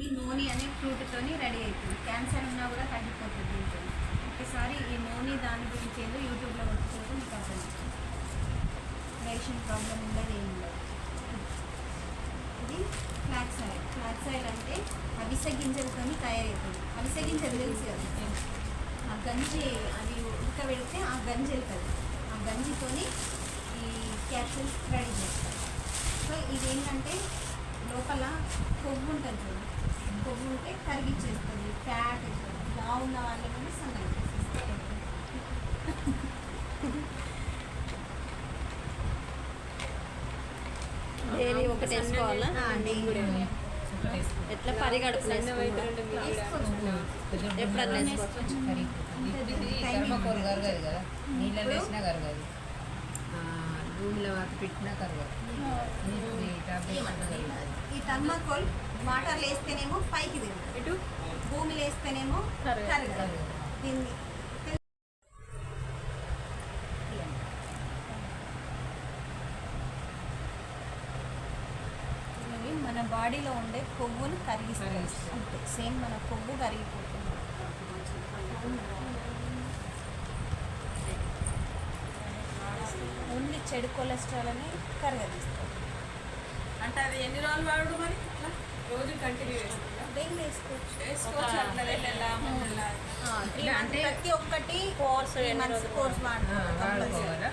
ఇది నూనె అనే ఫ్రూట్తోని రెడీ అవుతుంది క్యాన్సర్ ఉన్నా కూడా తగ్గిపోతుంది ఒకసారి ఈ నూనె దాని గురించి ఏదో యూట్యూబ్లో కొట్టుకుంటే మీకు అర్థం రేషన్ ప్రాబ్లం ఉండదు ఏం ఉండదు. ఇది ఫ్లాక్స్ ఆయిల్ ఫ్లాక్స్ ఆయిల్ అంటే అవిసె గింజలతో తయారవుతుంది అవిసె గింజలు తెలుసు కదా? ఆ గంజి అది ఉడకబెడితే ఆ గంజి వెళ్తుంది. ఆ గంజితోని ఈ క్యాప్సూల్స్ రెడీ చేస్తారు. సో ఇది ఏంటంటే లోపల కొవ్వు ఉంటుంది చూడండి కొవ్వు ఉంటే కరిగిచ్చేస్తుంది ఫ్యాట్ బాగున్న వాళ్ళని సన్నగా చేసేస్తుంది డైలీ ఒకటి వేసుకోవాలా. ఎట్లా వేసుకోవచ్చు. ఎప్పుడన్నా వేసుకోవచ్చు నీళ్ళలో వేసినా పెట్టినా కరగదు. ఈ థర్మాకోల్ వాటర్లో వేస్తేనేమో పైకి తిరుగుతుంది భూమిలో వేస్తేనేమో కరగదు దీన్ని మన బాడీలో ఉండే కొవ్వును కరిగిస్తాయి. అంతే. సేమ్ మన కొవ్వు కరిగిపోతుంది. ఓన్లీ చెడు కొలెస్ట్రాల్ అని కరగదిస్తాయి. అంటే అది ఎన్ని రోజులు వాడు మరి? రోజు కంటిన్యూ మంత్స్ ప్రతి ఒక్కటి కోర్స్ మంత్స్ కోర్స్ వాడుకోవాలా